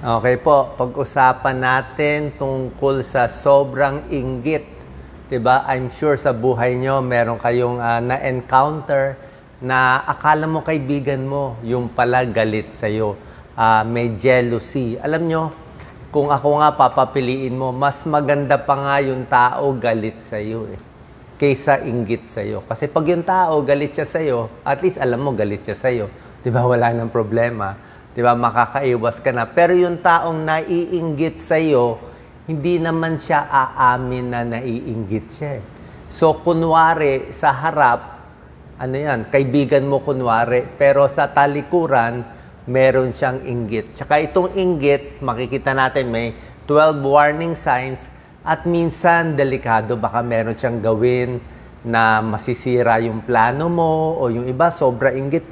Okay po, pag-usapan natin tungkol sa sobrang inggit. 'Di ba? I'm sure sa buhay nyo meron kayong ah, na-encounter na akala mo kaibigan mo, yung pala galit sa'yo. Ah, may jealousy. Alam nyo, kung ako nga papapiliin mo, mas maganda pa nga yung tao galit sa'yo eh kaysa inggit sa'yo. Kasi pag yung tao galit siya sa'yo, at least alam mo galit siya sa'yo. Di ba? Wala nang problema. Di ba? Makakaiwas ka na. Pero yung taong naiinggit sa'yo, hindi naman siya aamin na naiinggit siya. eh. So, kunwari, sa harap, ano yan, kaibigan mo kunwari, pero sa talikuran, meron siyang inggit. Tsaka itong inggit, makikita natin may 12 warning signs at minsan delikado, baka meron siyang gawin na masisira yung plano mo o yung iba, sobra inggit.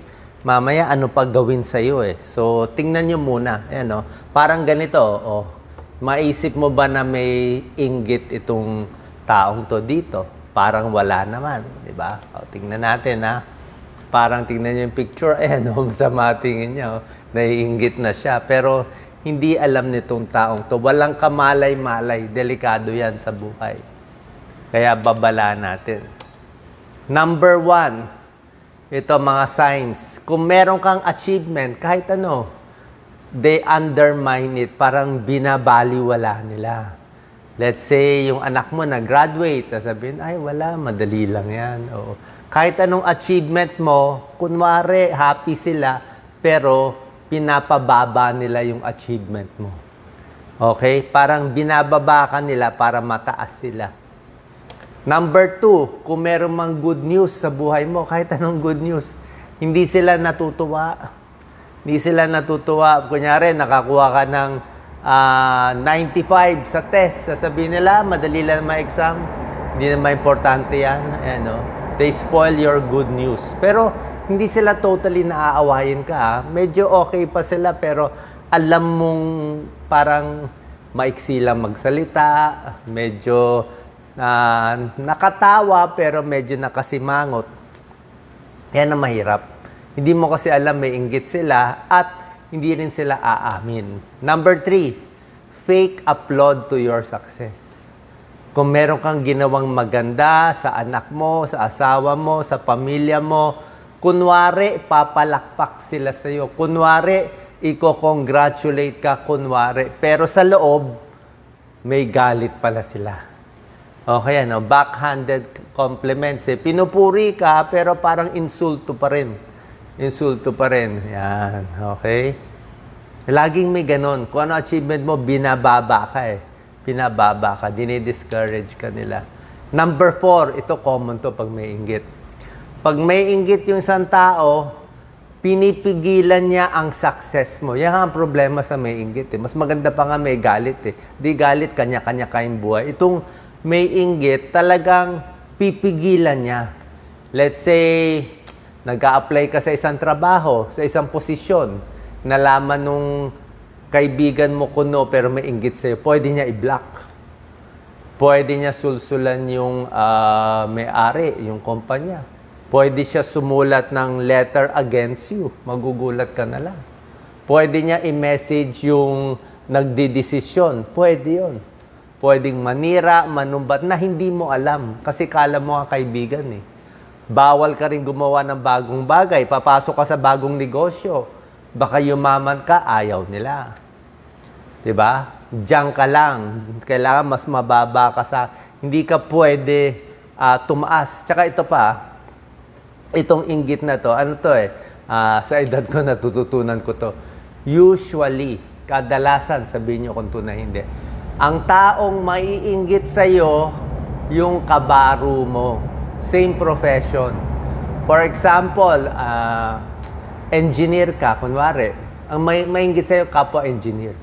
Mamaya, ano pa gawin sa'yo eh. So, tingnan nyo muna. Ayan, oh. Parang ganito, oh. Maisip mo ba na may inggit itong taong to dito? Parang wala naman, di ba? O, tingnan natin, ha? Parang tingnan nyo yung picture, eh, no? Masama tingin niya, oh. Naiinggit na siya. Pero, hindi alam nitong taong to. Walang kamalay-malay. Delikado yan sa buhay. Kaya babala natin. Number one, ito mga signs. Kung meron kang achievement, kahit ano, they undermine it. Parang binabaliwala nila. Let's say, yung anak mo na-graduate, sabihin, ay wala, madali lang yan. Oo. Kahit anong achievement mo, kunwari, happy sila, pero pinapababa nila yung achievement mo. Okay? Parang binababa ka nila para mataas sila. Number two, kung meron mang good news sa buhay mo, kahit anong good news, hindi sila natutuwa. Hindi sila natutuwa. Kunyari, nakakuha ka ng ah, 95 sa test. Sasabihin nila, madali lang ma-exam. Hindi naman importante yan. Ayan, no? They spoil your good news. Pero, hindi sila totally naaawayin ka. ah. Medyo okay pa sila, pero alam mong parang maiksi lang magsalita, medyo na nakatawa pero medyo nakasimangot. Yan ang mahirap. Hindi mo kasi alam may inggit sila at hindi rin sila aamin. Number three, fake upload to your success. Kung meron kang ginawang maganda sa anak mo, sa asawa mo, sa pamilya mo, kunwari, papalakpak sila sa'yo. Kunwari, iko-congratulate ka, kunwari. Pero sa loob, may galit pala sila. Okay, ano, backhanded compliments. Eh. Pinupuri ka, pero parang insulto pa rin. Insulto pa rin. Yan, okay? Laging may ganon. Kung ano achievement mo, binababa ka eh. Binababa ka, dinidiscourage ka nila. Number four, ito common to pag may inggit. Pag may inggit yung isang tao, pinipigilan niya ang success mo. Yan ang problema sa may inggit. Eh. Mas maganda pa nga may galit eh. Di galit, kanya-kanya kayong buhay. Itong may inggit, talagang pipigilan niya. Let's say, nag apply ka sa isang trabaho, sa isang posisyon, nalaman nung kaibigan mo kuno pero may inggit sa'yo, pwede niya i-block. Pwede niya sulsulan yung ah, may-ari, yung kumpanya. Pwede siya sumulat ng letter against you. Magugulat ka na lang. Pwede niya i-message yung nagdidesisyon. Pwede yon. Pwedeng manira, manumbat na hindi mo alam. Kasi kala mo nga kaibigan eh. Bawal ka rin gumawa ng bagong bagay. Papasok ka sa bagong negosyo. Baka yumaman ka, ayaw nila. 'Di ba? Diyan ka lang. Kailangan mas mababa ka sa hindi ka pwede ah, tumaas. Tsaka ito pa, itong inggit na to, ano to eh, ah, sa edad ko natututunan ko to. Usually, kadalasan, sabihin nyo kung tunay hindi, ang taong maiinggit sa'yo, yung kabaro mo. Same profession. For example, ah, engineer ka, kunwari, ang may, mainggit sa'yo, kapwa engineer.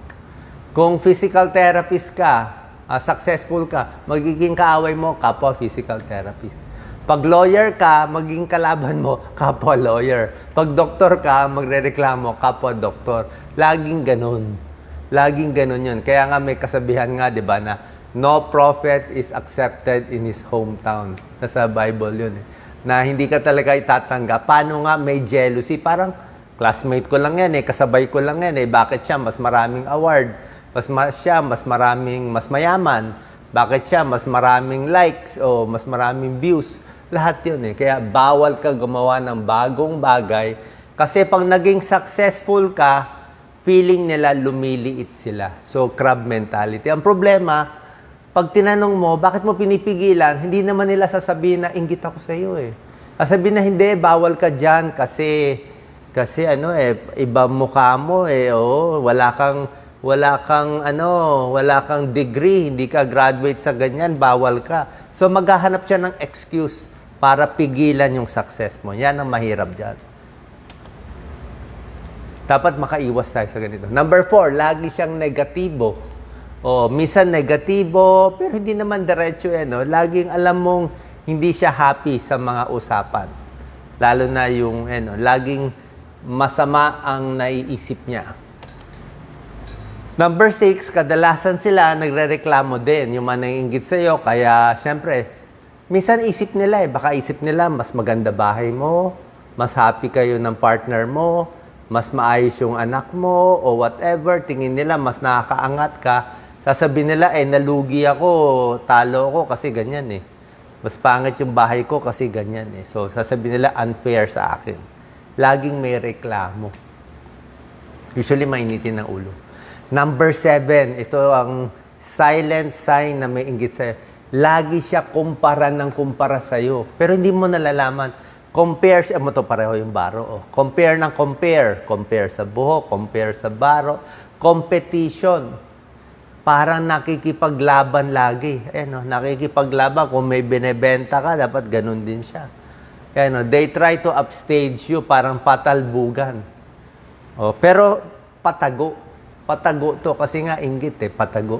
Kung physical therapist ka, ah, successful ka, magiging kaaway mo, kapwa physical therapist. Pag lawyer ka, magiging kalaban mo, kapwa lawyer. Pag doktor ka, magrereklamo, kapwa doktor. Laging ganun. Laging ganun yun. Kaya nga may kasabihan nga, di ba, na no prophet is accepted in his hometown. Nasa Bible yun eh. Na hindi ka talaga itatanggap. Paano nga may jealousy? Parang Classmate ko lang yan eh, kasabay ko lang yan eh. Bakit siya mas maraming award? Mas ma- siya mas maraming, mas mayaman? Bakit siya mas maraming likes o mas maraming views? Lahat yun eh. Kaya bawal ka gumawa ng bagong bagay kasi pag naging successful ka, feeling nila lumiliit sila. So, crab mentality. Ang problema, pag tinanong mo, bakit mo pinipigilan, hindi naman nila sasabihin na inggit ako sa iyo eh. Sasabihin na hindi, bawal ka dyan kasi kasi ano eh iba mukha mo eh oh, wala kang wala kang ano, wala kang degree, hindi ka graduate sa ganyan, bawal ka. So maghahanap siya ng excuse para pigilan yung success mo. Yan ang mahirap diyan. Dapat makaiwas tayo sa ganito. Number four, lagi siyang negatibo. O, minsan negatibo, pero hindi naman diretso eh, no? Laging alam mong hindi siya happy sa mga usapan. Lalo na yung, eh, no? laging masama ang naiisip niya. Number six, kadalasan sila nagre-reklamo din. Yung mga nangingit sa'yo, kaya syempre, minsan isip nila eh, baka isip nila mas maganda bahay mo, mas happy kayo ng partner mo, mas maayos yung anak mo, o whatever, tingin nila mas nakakaangat ka. Sasabihin nila, eh, nalugi ako, talo ako kasi ganyan eh. Mas pangit yung bahay ko kasi ganyan eh. So, sasabihin nila, unfair sa akin. Laging may reklamo. Usually, mainitin ng ulo. Number seven, ito ang silent sign na may inggit sa'yo. Lagi siya kumpara ng kumpara sa'yo. Pero hindi mo nalalaman. Compare siya, mo to pareho yung baro. Oh. Compare ng compare. Compare sa buhok, compare sa baro. Competition. Parang nakikipaglaban lagi. Eh, no? Nakikipaglaban. Kung may binebenta ka, dapat ganun din siya. Kaya, no? They try to upstage you, parang patalbugan. Oh, pero patago. Patago to kasi nga inggit eh, patago.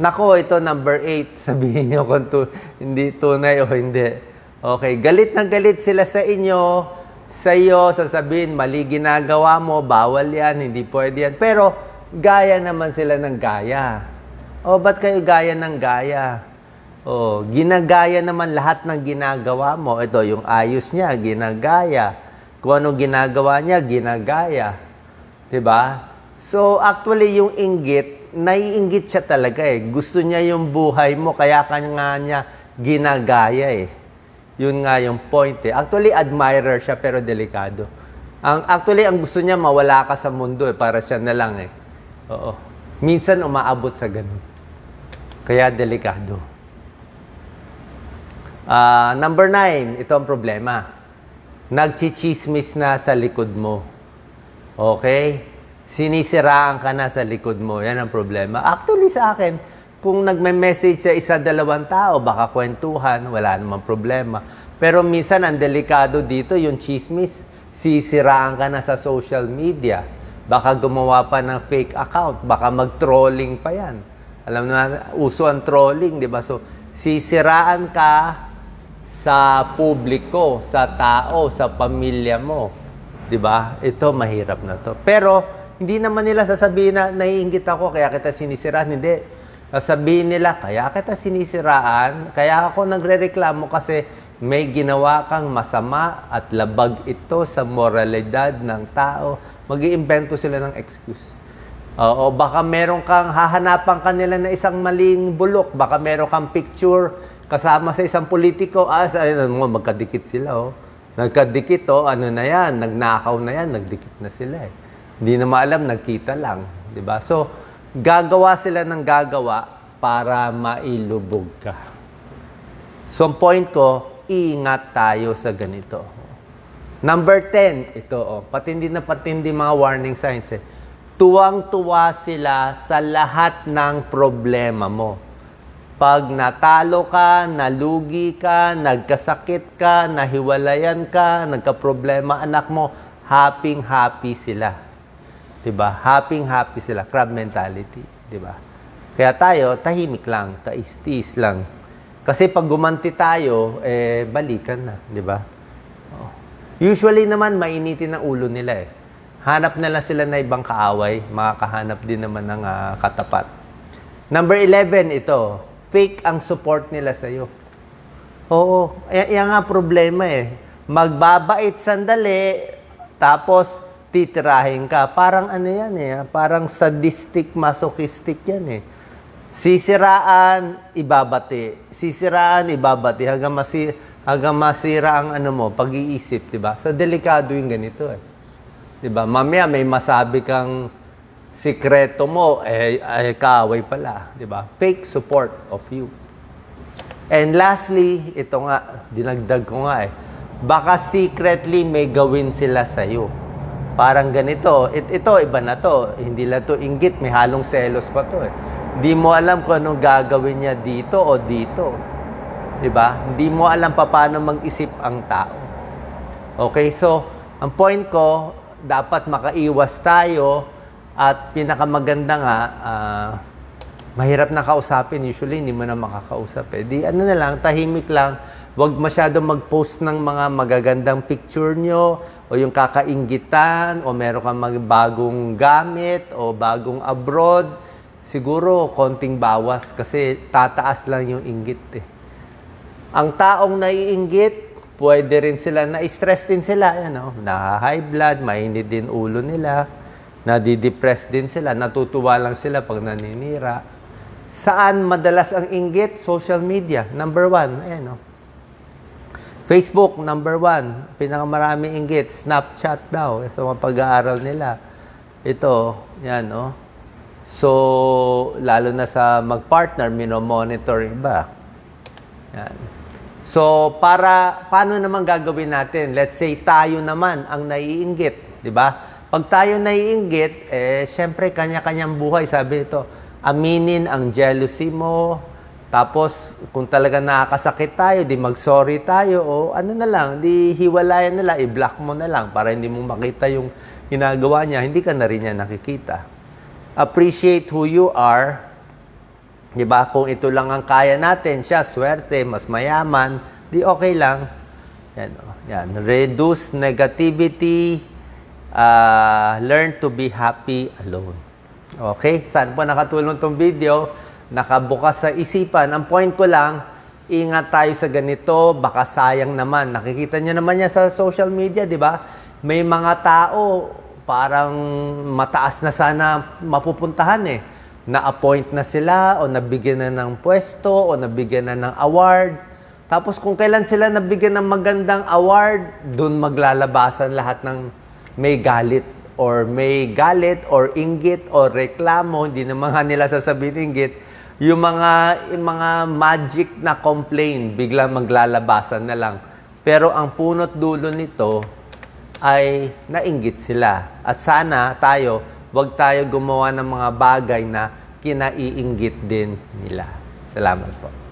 Nako, ito number 8. Sabihin niyo kung tu- hindi tunay o hindi. Okay, galit na galit sila sa inyo. Sa iyo, sasabihin, mali ginagawa mo, bawal yan, hindi pwede yan. Pero, gaya naman sila ng gaya. O, ba't kayo gaya ng gaya? O, ginagaya naman lahat ng ginagawa mo. Ito, yung ayos niya, ginagaya. Kung anong ginagawa niya, ginagaya. ba? So actually yung inggit, naiinggit siya talaga eh. Gusto niya yung buhay mo kaya kanya niya ginagaya eh. Yun nga yung point eh. Actually admirer siya pero delikado. Ang actually ang gusto niya mawala ka sa mundo eh para siya na lang eh. Oo. Minsan umaabot sa ganun. Kaya delikado. Ah, number nine, ito ang problema. Nagchichismis na sa likod mo. Okay? Sinisiraan ka na sa likod mo. Yan ang problema. Actually sa akin, kung nagme-message sa isa, dalawang tao, baka kwentuhan, wala namang problema. Pero minsan, ang delikado dito, yung chismis, sisiraan ka na sa social media. Baka gumawa pa ng fake account, baka mag-trolling pa yan. Alam na, uso ang trolling, di ba? So, sisiraan ka sa publiko, sa tao, sa pamilya mo. 'Di ba? Ito mahirap na 'to. Pero hindi naman nila sasabihin na naiinggit ako kaya kita sinisiraan, hindi. Sasabihin nila kaya kita sinisiraan, kaya ako nagrereklamo kasi may ginawa kang masama at labag ito sa moralidad ng tao. Mag-iimbento sila ng excuse. Oo, baka meron kang hahanapan kanila na isang maling bulok, baka meron kang picture kasama sa isang politiko, ah, sa, ano, mo, magkadikit sila, oh. Nagkadikit, oh, ano na yan, nagnakaw na yan, nagdikit na sila, eh. Hindi na maalam, nagkita lang, ba? So, gagawa sila ng gagawa para mailubog ka. So, ang point ko, ingat tayo sa ganito. Number 10, ito, oh, patindi na patindi mga warning signs, eh. Tuwang-tuwa sila sa lahat ng problema mo. Pag natalo ka, nalugi ka, nagkasakit ka, nahiwalayan ka, nagka-problema anak mo, happy-happy sila. 'Di ba? Happy-happy sila, crab mentality, 'di ba? Kaya tayo, tahimik lang, tais-tiis lang. Kasi pag gumanti tayo, eh balikan na, 'di ba? Oh. Usually naman mainitin ang ulo nila eh. Hanap na lang sila na ibang kaaway, makakahanap din naman ng ah, katapat. Number 11, ito. Fake ang support nila sa'yo. Oo, y- yan nga problema eh. Magbabait sandali, Tapos, titirahin ka. Parang ano yan eh, parang sadistic, masochistic yan eh. Sisiraan, ibabati. Sisiraan, ibabati. Hanggang, masi, hanggang masira ang ano mo, pag-iisip, di ba? So, delikado yung ganito eh. Di ba? Mamaya may masabi kang sikreto mo, eh, ay kaaway pala. Di ba? Fake support of you. And lastly, ito nga, dinagdag ko nga eh. Baka secretly may gawin sila sa'yo. Parang ganito. It, ito, iba na to. Hindi lang to inggit. May halong selos pa to eh. Hindi mo alam kung anong gagawin niya dito o dito. Di ba? Hindi mo alam pa paano mag-isip ang tao. Okay, so, ang point ko, dapat makaiwas tayo at pinakamaganda nga, ah, mahirap na kausapin. Usually, hindi mo na makakausap. Eh. Di, ano na lang, tahimik lang. Huwag masyado mag-post ng mga magagandang picture nyo o yung kakainggitan o meron kang mga bagong gamit o bagong abroad. Siguro, konting bawas kasi tataas lang yung inggit eh. Ang taong naiinggit, pwede rin sila, na-stress din sila, yan, no? na-high blood, mainit din ulo nila, nadidepress din sila, natutuwa lang sila pag naninira. Saan madalas ang inggit? Social media, number one. Ayan, no? Facebook, number one. Pinakamaraming inggit. Snapchat daw. Sa mga pag-aaral nila. Ito, yan, no? So, lalo na sa mag-partner, minomonitor iba. Yan. So, para, paano naman gagawin natin? Let's say, tayo naman ang naiinggit. Di ba? Pag tayo naiinggit, eh, syempre, kanya-kanyang buhay. Sabi nito, aminin ang jealousy mo. Tapos, kung talaga nakakasakit tayo, di mag-sorry tayo. O ano na lang, di hiwalayan na lang, i-block mo na lang para hindi mo makita yung ginagawa niya. Hindi ka na rin niya nakikita. Appreciate who you are. Di ba? Kung ito lang ang kaya natin, siya, swerte, mas mayaman, di okay lang. Yan, oh. yan. Reduce negativity. ah, learn to be happy alone. Okay? Saan po nakatulong tong video? Nakabukas sa isipan. Ang point ko lang, ingat tayo sa ganito, baka sayang naman. Nakikita niyo naman yan sa social media, di ba? May mga tao, parang mataas na sana mapupuntahan eh. Na-appoint na sila o nabigyan na ng pwesto o nabigyan na ng award. Tapos kung kailan sila nabigyan ng magandang award, doon maglalabasan lahat ng may galit or may galit or inggit or reklamo, hindi naman nga nila sasabihin inggit, yung mga, yung mga magic na complaint, biglang maglalabasan na lang. Pero ang punot dulo nito ay nainggit sila. At sana tayo, wag tayo gumawa ng mga bagay na kinaiinggit din nila. Salamat po.